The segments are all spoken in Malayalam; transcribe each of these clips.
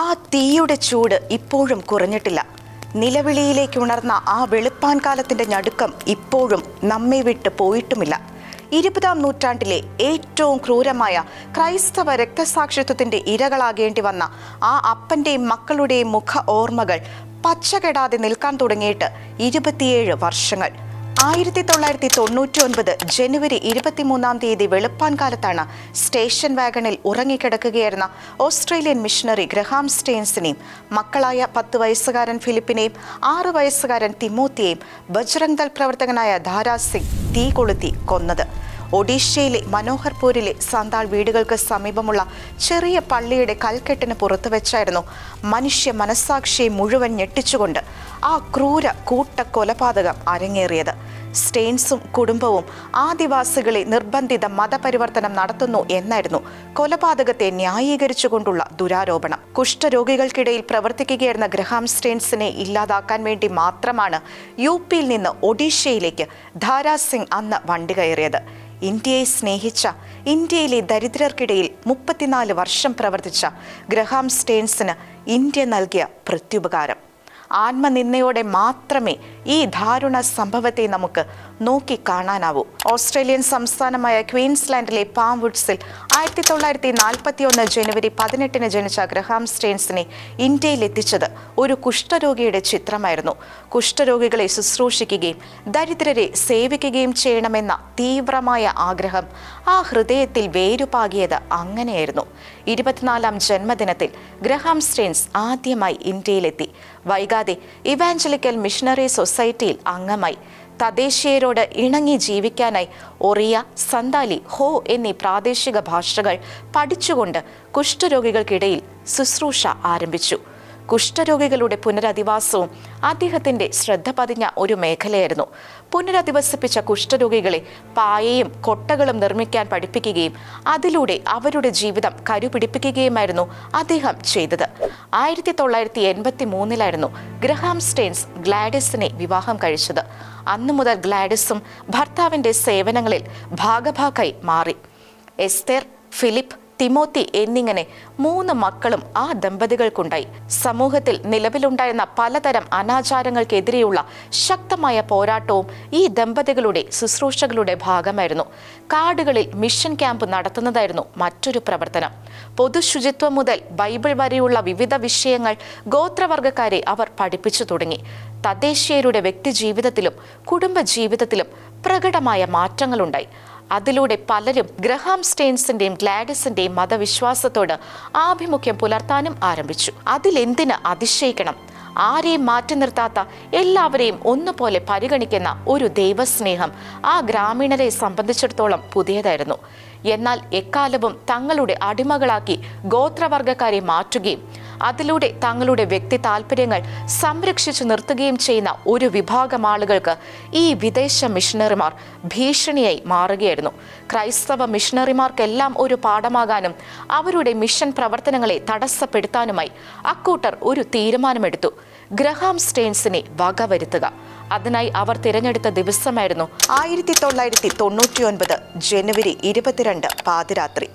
ആ തീയുടെ ചൂട് ഇപ്പോഴും കുറഞ്ഞിട്ടില്ല. നിലവിളിയിലേക്ക് ഉണർന്ന ആ വെളുപ്പാൻ കാലത്തിന്റെ ഞടുക്കം ഇപ്പോഴും നമ്മെ വിട്ട് പോയിട്ടുമില്ല. ഇരുപതാം നൂറ്റാണ്ടിലെ ഏറ്റവും ക്രൂരമായ ക്രൈസ്തവ രക്തസാക്ഷിത്വത്തിന്റെ ഇരകളാകേണ്ടി വന്ന ആ അപ്പന്റെയും മക്കളുടെയും മുഖ ഓർമ്മകൾ പച്ചകെടാതെ നിൽക്കാൻ തുടങ്ങിയിട്ട് ഇരുപത്തിയേഴ് വർഷങ്ങൾ. ആയിരത്തി തൊള്ളായിരത്തി തൊണ്ണൂറ്റി ഒൻപത് ജനുവരി ഇരുപത്തിമൂന്നാം തീയതി വെളുപ്പാൻ കാലത്താണ് സ്റ്റേഷൻ വാഗണിൽ ഉറങ്ങിക്കിടക്കുകയായിരുന്ന ഓസ്ട്രേലിയൻ മിഷണറി ഗ്രഹാം സ്റ്റെയിൻസിനെയും മക്കളായ പത്ത് വയസ്സുകാരൻ ഫിലിപ്പിനെയും ആറ് വയസ്സുകാരൻ തിമോത്തിയെയും ബജ്രംഗ് ദൾ പ്രവർത്തകനായ ധാരാ സിംഗ് തീ കൊളുത്തി കൊന്നത്. ഒഡീഷയിലെ മനോഹർപൂരിലെ സാന്താൾ വീടുകൾക്ക് സമീപമുള്ള ചെറിയ പള്ളിയുടെ കൽക്കെട്ടിന് പുറത്തു വെച്ചായിരുന്നു മനുഷ്യ മനസ്സാക്ഷിയെ മുഴുവൻ ഞെട്ടിച്ചുകൊണ്ട് ആ ക്രൂര കൂട്ട കൊലപാതകം അരങ്ങേറിയത്. സ്റ്റെയിൻസും കുടുംബവും ആദിവാസികളെ നിർബന്ധിത മതപരിവർത്തനം നടത്തുന്നു എന്നായിരുന്നു കൊലപാതകത്തെ ന്യായീകരിച്ചുകൊണ്ടുള്ള ദുരാരോപണം. കുഷ്ഠരോഗികൾക്കിടയിൽ പ്രവർത്തിക്കുകയായിരുന്ന ഗ്രഹാം സ്റ്റെയിൻസിനെ ഇല്ലാതാക്കാൻ വേണ്ടി മാത്രമാണ് യു പിയിൽ നിന്ന് ഒഡീഷയിലേക്ക് ധാരാ സിംഗ് അന്ന് വണ്ടി കയറിയത്. ഇന്ത്യയെ സ്നേഹിച്ച ഇന്ത്യയിലെ ദരിദ്രർക്കിടയിൽ മുപ്പത്തിനാല് വർഷം പ്രവർത്തിച്ച ഗ്രഹാം സ്റ്റേൺസിന് ഇന്ത്യ നൽകിയ പ്രത്യുപകാരം. ആത്മനിന്ദയോടെ മാത്രമേ ഈ ദാരുണ സംഭവത്തെ നമുക്ക് നോക്കി കാണാനാവൂ. ഓസ്ട്രേലിയൻ സംസ്ഥാനമായ ക്വീൻസ്ലാൻഡിലെ പാംവുഡ്സിൽ ആയിരത്തി തൊള്ളായിരത്തി നാൽപ്പത്തി ഒന്ന് ജനുവരി പതിനെട്ടിന് ജനിച്ച ഗ്രഹാം സ്റ്റെയിൻസിനെ ഇന്ത്യയിൽ എത്തിച്ചത് ഒരു കുഷ്ഠരോഗിയുടെ ചിത്രമായിരുന്നു. കുഷ്ഠരോഗികളെ ശുശ്രൂഷിക്കുകയും ദരിദ്രരെ സേവിക്കുകയും ചെയ്യണമെന്ന തീവ്രമായ ആഗ്രഹം ആ ഹൃദയത്തിൽ വേരുപാകിയത് അങ്ങനെയായിരുന്നു. ഇരുപത്തിനാലാം ജന്മദിനത്തിൽ ഗ്രഹാം സ്റ്റെയിൻസ് ആദ്യമായി ഇന്ത്യയിലെത്തി. വൈകാതെ ഇവാഞ്ചലിക്കൽ മിഷണറി സൊസൈറ്റിയിൽ അംഗമായി. തദ്ദേശീയരോട് ഇണങ്ങി ജീവിക്കാനായി ഒറിയ സന്താലി ഹോ എന്നീ പ്രാദേശിക ഭാഷകൾ പഠിച്ചുകൊണ്ട് കുഷ്ഠരോഗികൾക്കിടയിൽ ശുശ്രൂഷ ആരംഭിച്ചു. കുഷ്ഠരോഗികളുടെ പുനരധിവാസവും അദ്ദേഹത്തിന്റെ ശ്രദ്ധ പതിഞ്ഞ ഒരു മേഖലയായിരുന്നു. പുനരധിവസിപ്പിച്ച കുഷ്ഠരോഗികളെ പായയും കൊട്ടകളും നിർമ്മിക്കാൻ പഠിപ്പിക്കുകയും അതിലൂടെ അവരുടെ ജീവിതം കരുപിടിപ്പിക്കുകയുമായിരുന്നു അദ്ദേഹം ചെയ്തത്. ആയിരത്തി തൊള്ളായിരത്തി എൺപത്തി മൂന്നിലായിരുന്നു ഗ്രഹാം സ്റ്റെയിൻസ് ഗ്ലാഡിസിനെ വിവാഹം കഴിച്ചത്. അന്നു മുതൽ ഗ്ലാഡിസും ഭർത്താവിന്റെ സേവനങ്ങളിൽ ഭാഗഭാക്കായി മാറി. എസ്തേർ ഫിലിപ്പ് തിമോത്തി എന്നിങ്ങനെ മൂന്ന് മക്കളും ആ ദമ്പതികൾക്കുണ്ടായി. സമൂഹത്തിൽ നിലവിലുണ്ടായിരുന്ന പലതരം അനാചാരങ്ങൾക്കെതിരെയുള്ള ശക്തമായ പോരാട്ടവും ഈ ദമ്പതികളുടെ ശുശ്രൂഷകളുടെ ഭാഗമായിരുന്നു. കാടുകളിൽ മിഷൻ ക്യാമ്പ് നടത്തുന്നതായിരുന്നു മറ്റൊരു പ്രവർത്തനം. പൊതുശുചിത്വം മുതൽ ബൈബിൾ വരെയുള്ള വിവിധ വിഷയങ്ങൾ ഗോത്രവർഗക്കാരെ അവർ പഠിപ്പിച്ചു തുടങ്ങി. തദ്ദേശീയരുടെ വ്യക്തിജീവിതത്തിലും കുടുംബ ജീവിതത്തിലും പ്രകടമായ മാറ്റങ്ങളുണ്ടായി. അതിലൂടെ പലരും ഗ്രഹാം സ്റ്റെയിൻസിന്റെയും ഗ്ലാഡിസിന്റെയും മതവിശ്വാസത്തോട് ആഭിമുഖ്യം പുലർത്താനും ആരംഭിച്ചു. അതിലെന്തിന് അതിശയിക്കണം? ആരെയും മാറ്റി നിർത്താത്ത എല്ലാവരെയും ഒന്നുപോലെ പരിഗണിക്കുന്ന ഒരു ദൈവസ്നേഹം ആ ഗ്രാമീണരെ സംബന്ധിച്ചിടത്തോളം പുതിയതായിരുന്നു. എന്നാൽ എക്കാലവും തങ്ങളുടെ അടിമകളാക്കി ഗോത്രവർഗക്കാരെ മാറ്റുകയും അതിലൂടെ തങ്ങളുടെ വ്യക്തി താല്പര്യങ്ങൾ സംരക്ഷിച്ചു നിർത്തുകയും ചെയ്യുന്ന ഒരു വിഭാഗം ആളുകൾക്ക് ഈ വിദേശ മിഷണറിമാർ ഭീഷണിയായി മാറുകയായിരുന്നു. ക്രൈസ്തവ മിഷണറിമാർക്കെല്ലാം ഒരു പാഠമാകാനും അവരുടെ മിഷൻ പ്രവർത്തനങ്ങളെ തടസ്സപ്പെടുത്താനുമായി അക്കൂട്ടർ ഒരു തീരുമാനമെടുത്തു. ഗ്രഹാം സ്റ്റെയിൻസിനെ വകവരുത്തുക. അതിനായി അവർ തിരഞ്ഞെടുത്ത ദിവസമായിരുന്നു ആയിരത്തി തൊള്ളായിരത്തി തൊണ്ണൂറ്റി ഒൻപത് ജനുവരി ഇരുപത്തിരണ്ട് പാതിരാത്രി.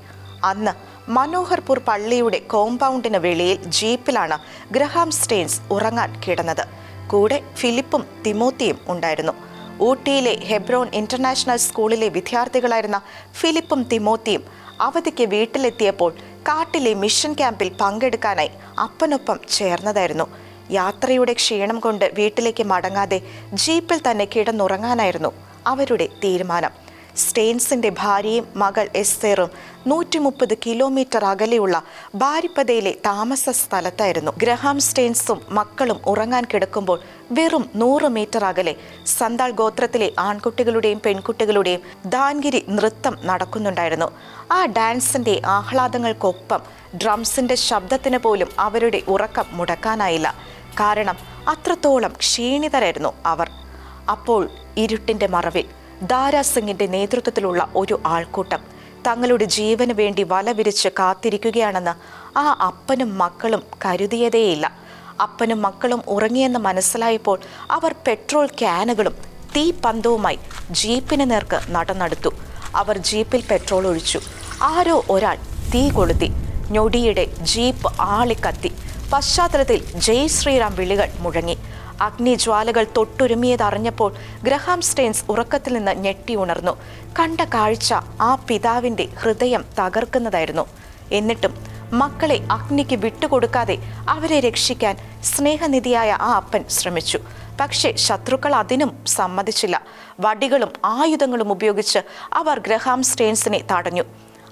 അന്ന് മനോഹർപൂർ പള്ളിയുടെ കോമ്പൗണ്ടിന് വെളിയിൽ ജീപ്പിലാണ് ഗ്രഹാം സ്റ്റെയിൻസ് ഉറങ്ങാൻ കിടന്നത്. കൂടെ ഫിലിപ്പും തിമോത്തിയും ഉണ്ടായിരുന്നു. ഊട്ടിയിലെ ഹെബ്രോൺ ഇന്റർനാഷണൽ സ്കൂളിലെ വിദ്യാർത്ഥികളായിരുന്ന ഫിലിപ്പും തിമോത്തിയും അവധിക്ക് വീട്ടിലെത്തിയപ്പോൾ കാട്ടിലെ മിഷൻ ക്യാമ്പിൽ പങ്കെടുക്കാനായി അപ്പനൊപ്പം ചേർന്നതായിരുന്നു. യാത്രയുടെ ക്ഷീണം കൊണ്ട് വീട്ടിലേക്ക് മടങ്ങാതെ ജീപ്പിൽ തന്നെ കിടന്നുറങ്ങാനായിരുന്നു അവരുടെ തീരുമാനം. സ്റ്റെയിൻസിന്റെ ഭാര്യയും മകൾ എസ്തേറും നൂറ്റി മുപ്പത് കിലോമീറ്റർ അകലെയുള്ള ബാരിപ്പതയിലെ താമസ സ്ഥലത്തായിരുന്നു. ഗ്രഹാം സ്റ്റെയിൻസും മക്കളും ഉറങ്ങാൻ കിടക്കുമ്പോൾ വെറും നൂറ് മീറ്റർ അകലെ സന്താൾ ഗോത്രത്തിലെ ആൺകുട്ടികളുടെയും പെൺകുട്ടികളുടെയും ദാൻഗിരി നൃത്തം നടക്കുന്നുണ്ടായിരുന്നു. ആ ഡാൻസിന്റെ ആഹ്ലാദങ്ങൾക്കൊപ്പം ഡ്രംസിന്റെ ശബ്ദത്തിന് പോലും അവരുടെ ഉറക്കം മുടക്കാനായില്ല. കാരണം അത്രത്തോളം ക്ഷീണിതരായിരുന്നു അവർ. അപ്പോൾ ഇരുട്ടിന്റെ മറവിൽ ദാരാ സിംഗിന്റെ നേതൃത്വത്തിലുള്ള ഒരു ആൾക്കൂട്ടം. തങ്ങളുടെ ജീവന് വേണ്ടി വല വിരിച്ച് കാത്തിരിക്കുകയാണെന്ന് ആ അപ്പനും മക്കളും കരുതിയതേയില്ല. അപ്പനും മക്കളും ഉറങ്ങിയെന്ന് മനസ്സിലായപ്പോൾ അവർ പെട്രോൾ ക്യാനുകളും തീ പന്തവുമായി ജീപ്പിന് നേർക്ക് നടന്നെടുത്തു. അവർ ജീപ്പിൽ പെട്രോൾ ഒഴിച്ചു. ആരോ ഒരാൾ തീ കൊളുത്തി. ഞൊടിയുടെ ജീപ്പ് ആളിക്കത്തി. പശ്ചാത്തലത്തിൽ ജയ് ശ്രീറാം വിളികൾ മുഴങ്ങി. അഗ്നിജ്വാലകൾ തൊട്ടുരുമിയതറിഞ്ഞപ്പോൾ ഗ്രഹാം സ്റ്റെയിൻസ് ഉറക്കത്തിൽ നിന്ന് ഞെട്ടി ഉണർന്നു. കണ്ട കാഴ്ച ആ പിതാവിന്റെ ഹൃദയം തകർക്കുന്നതായിരുന്നു. എന്നിട്ടും മക്കളെ അഗ്നിക്ക് വിട്ടുകൊടുക്കാതെ അവരെ രക്ഷിക്കാൻ സ്നേഹനിധിയായ ആ അപ്പൻ ശ്രമിച്ചു. പക്ഷേ ശത്രുക്കൾ അതിനും സമ്മതിച്ചില്ല. വടികളും ആയുധങ്ങളും ഉപയോഗിച്ച് അവർ ഗ്രഹാം സ്റ്റെയിൻസിനെ തടഞ്ഞു.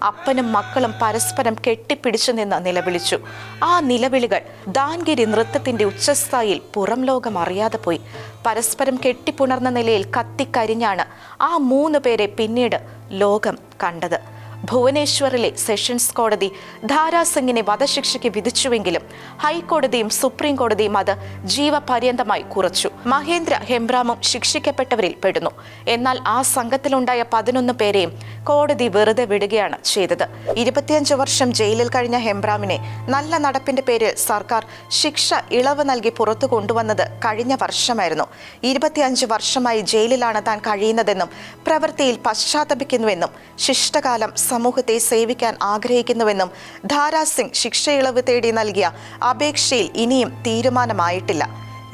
അപ്പനും മക്കളും പരസ്പരം കെട്ടിപ്പിടിച്ചു നിന്ന് നിലവിളിച്ചു. ആ നിലവിളികൾ ദാൻഗിരി നൃത്തത്തിന്റെ ഉച്ചസ്ഥായിൽ പുറം ലോകം അറിയാതെ പോയി. പരസ്പരം കെട്ടിപ്പുണർന്ന നിലയിൽ കത്തിക്കരിഞ്ഞാണ് ആ മൂന്ന് പേരെ പിന്നീട് ലോകം കണ്ടത്. ഭുവനേശ്വറിലെ സെഷൻസ് കോടതി ധാരാസിംഗിനെ വധശിക്ഷയ്ക്ക് വിധിച്ചുവെങ്കിലും ഹൈക്കോടതിയും സുപ്രീം കോടതിയും അത് ജീവപര്യന്തമായി കുറച്ചു. മഹേന്ദ്ര ഹെംബ്രാമും ശിക്ഷിക്കപ്പെട്ടവരിൽ പെടുന്നു. എന്നാൽ ആ സംഘത്തിലുണ്ടായ പതിനൊന്ന് പേരെയും കോടതി വെറുതെ വിടുകയാണ് ചെയ്തത്. ഇരുപത്തിയഞ്ച് വർഷം ജയിലിൽ കഴിഞ്ഞ ഹെംബ്രാമിനെ നല്ല നടപ്പിന്റെ പേരിൽ സർക്കാർ ശിക്ഷ ഇളവ് നൽകി പുറത്തു കൊണ്ടുവന്നത് കഴിഞ്ഞ വർഷമായിരുന്നു. ഇരുപത്തിയഞ്ച് വർഷമായി ജയിലിലാണ് താൻ കഴിയുന്നതെന്നും പ്രവൃത്തിയിൽ പശ്ചാത്തപിക്കുന്നുവെന്നും ശിഷ്ടകാലം സമൂഹത്തെ സേവിക്കാൻ ആഗ്രഹിക്കുന്നുവെന്നും ധാരാസിംഗ് ശിക്ഷയിളവ് തേടി നൽകിയ അപേക്ഷയിൽ ഇനിയും തീരുമാനമായിട്ടില്ല.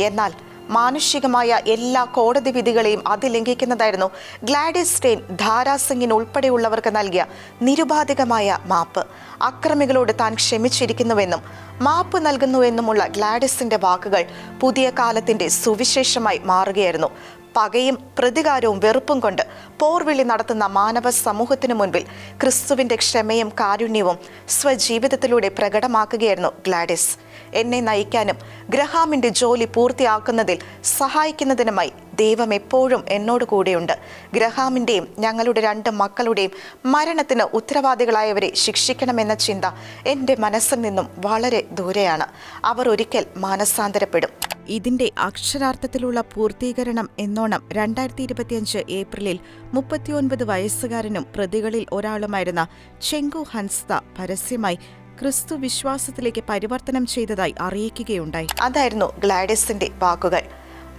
എന്നാൽ മാനുഷികമായ എല്ലാ കോടതി വിധികളെയും അതിലംഘിക്കുന്നതായിരുന്നു ഗ്ലാഡിസ് സ്റ്റെയിൻ ധാരാസിംഗിന് ഉൾപ്പെടെയുള്ളവർക്ക് നൽകിയ നിരുപാധികമായ മാപ്പ്. അക്രമികളോട് താൻ ക്ഷമിച്ചിരിക്കുന്നുവെന്നും മാപ്പ് നൽകുന്നുവെന്നുമുള്ള ഗ്ലാഡിസിന്റെ വാക്കുകൾ പുതിയ കാലത്തിന്റെ സുവിശേഷമായി മാറുകയായിരുന്നു. പകയും പ്രതികാരവും വെറുപ്പും കൊണ്ട് പോർവിളി നടത്തുന്ന മാനവ സമൂഹത്തിനു മുൻപിൽ ക്രിസ്തുവിന്റെ ക്ഷമയും കാരുണ്യവും സ്വജീവിതത്തിലൂടെ പ്രകടമാക്കുകയായിരുന്നു ഗ്ലാഡിസ്. എന്നെ നയിക്കാനും ഗ്രഹാമിന്റെ ജോലി പൂർത്തിയാക്കുന്നതിൽ സഹായിക്കുന്നതിനുമായി ദൈവം എപ്പോഴും എന്നോട് കൂടെയുണ്ട്. ഗ്രഹാമിന്റെയും ഞങ്ങളുടെ രണ്ട് മക്കളുടെയും മരണത്തിന് ഉത്തരവാദികളായവരെ ശിക്ഷിക്കണമെന്ന ചിന്ത എന്റെ മനസ്സിൽ നിന്നും വളരെ ദൂരെയാണ്. അവർ ഒരിക്കൽ മാനസാന്തരപ്പെടും. ഇതിന്റെ അക്ഷരാർത്ഥത്തിലുള്ള പൂർത്തീകരണം എന്നോണം രണ്ടായിരത്തി ഇരുപത്തിയഞ്ച് ഏപ്രിലിൽ മുപ്പത്തിയൊൻപത് വയസ്സുകാരനും പ്രതികളിൽ ഒരാളുമായിരുന്ന ചെങ്കു ഹൻസ്ത പരസ്യമായി ക്രിസ്തു വിശ്വാസത്തിലേക്ക് പരിവർത്തനം ചെയ്തതായി അറിയിക്കുകയുണ്ടായി. അതായിരുന്നു ഗ്ലാഡിസിന്റെ വാക്കുകൾ.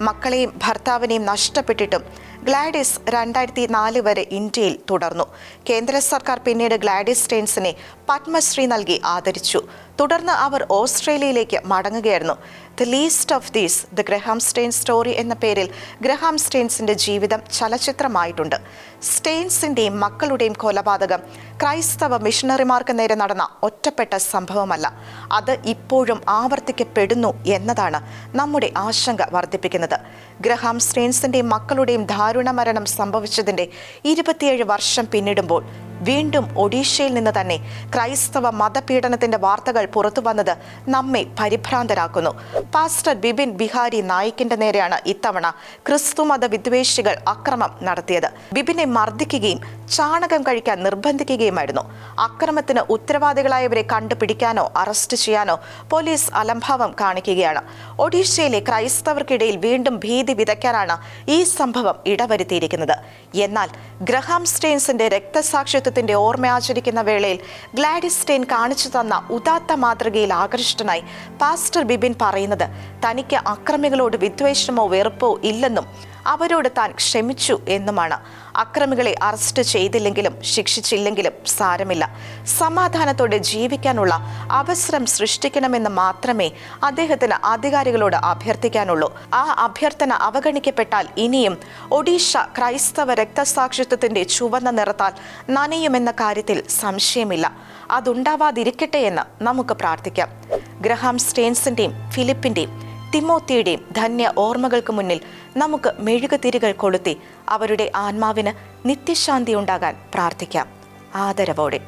മക്കളെയും ഭർത്താവിനെയും നഷ്ടപ്പെട്ടിട്ടും ഗ്ലാഡിസ് രണ്ടായിരത്തി നാല് വരെ ഇന്ത്യയിൽ തുടർന്നു. കേന്ദ്ര സർക്കാർ പിന്നീട് ഗ്ലാഡിസ് സ്റ്റെയിൻസിനെ പത്മശ്രീ നൽകി ആദരിച്ചു. തുടർന്ന് അവർ ഓസ്ട്രേലിയയിലേക്ക് മടങ്ങുകയായിരുന്നു. The least of these the Graham Stain story എന്ന പേരിൽ ഗ്രഹാം സ്റ്റെയിൻസിന്റെ ജീവിതം ചലച്ചിത്രമായിട്ടുണ്ട്. സ്റ്റെയിൻസിന്റെയും മക്കളുടെയും കൊലപാതകം ക്രൈസ്തവ മിഷണറിമാർക്ക് നേരെ നടന്ന ഒറ്റപ്പെട്ട സംഭവമല്ല. അത് ഇപ്പോഴും ആവർത്തിക്കപ്പെടുന്നു എന്നതാണ് നമ്മുടെ ആശങ്ക വർദ്ധിപ്പിക്കുന്നത്. ഗ്രഹാം സ്റ്റെയിൻസിന്റെയും മക്കളുടെയും ദാരുണ മരണം സംഭവിച്ചതിന്റെ ഇരുപത്തിയേഴ് വർഷം പിന്നിടുമ്പോൾ വീണ്ടും ഒഡീഷയിൽ നിന്ന് തന്നെ ക്രൈസ്തവ മതപീഡനത്തിന്റെ വാർത്തകൾ പുറത്തു വന്നത് നമ്മെ പരിഭ്രാന്തരാക്കുന്നു. പാസ്റ്റർ ബിബിൻ ബിഹാരി നായിക്കിന്റെ നേരെയാണ് ഇത്തവണ ക്രിസ്തുമത വിദ്വേഷികൾ അക്രമം നടത്തിയത്. ബിബിനെ മർദ്ദിക്കുകയും ചാണകം കഴിക്കാൻ നിർബന്ധിക്കുകയുമായിരുന്നു. അക്രമത്തിന് ഉത്തരവാദികളായവരെ കണ്ടുപിടിക്കാനോ അറസ്റ്റ് ചെയ്യാനോ പോലീസ് അലംഭാവം കാണിക്കുകയാണ്. ഒഡീഷയിലെ ക്രൈസ്തവർക്കിടയിൽ വീണ്ടും ഭീതി വിതയ്ക്കാനാണ് ഈ സംഭവം ഇടവരുത്തിയിരിക്കുന്നത്. എന്നാൽ ഗ്രഹാം സ്റ്റെയിൻസിന്റെ രക്തസാക്ഷിത്വത്തിന്റെ ഓർമ്മ ആചരിക്കുന്ന വേളയിൽ ഗ്ലാഡിസ് സ്റ്റെയിൻ കാണിച്ചു തന്ന ഉദാത്ത മാതൃകയിൽ ആകൃഷ്ടനായി പാസ്റ്റർ ബിബിൻ പറയുന്നത് തനിക്ക് അക്രമികളോട് വിദ്വേഷമോ വെറുപ്പോ ഇല്ലെന്നും അവരോട് താൻ ക്ഷമിച്ചു എന്നുമാണ്. അക്രമികളെ അറസ്റ്റ് ചെയ്തില്ലെങ്കിലും ശിക്ഷിച്ചില്ലെങ്കിലും സാരമില്ല. സമാധാനത്തോടെ ജീവിക്കാനുള്ള അവസരം സൃഷ്ടിക്കണമെന്ന് മാത്രമേ അദ്ദേഹത്തിന് അധികാരികളോട് അഭ്യർത്ഥിക്കാനുള്ളൂ. ആ അഭ്യർത്ഥന അവഗണിക്കപ്പെട്ടാൽ ഇനിയും ഒഡീഷ ക്രൈസ്തവ രക്തസാക്ഷിത്വത്തിന്റെ ചുവന്ന നിറത്താൽ നനയുമെന്ന കാര്യത്തിൽ സംശയമില്ല. അതുണ്ടാവാതിരിക്കട്ടെ എന്ന് നമുക്ക് പ്രാർത്ഥിക്കാം. ഗ്രഹാം സ്റ്റെയിൻസിന്റെയും ഫിലിപ്പിന്റെയും തിമോത്തിയുടെയും ധന്യ ഓർമ്മകൾക്ക് മുന്നിൽ നമുക്ക് മെഴുകുതിരികൾ കൊളുത്തി അവരുടെ ആത്മാവിന് നിത്യശാന്തി ഉണ്ടാകാൻ പ്രാർത്ഥിക്കാം. ആദരവോടെ.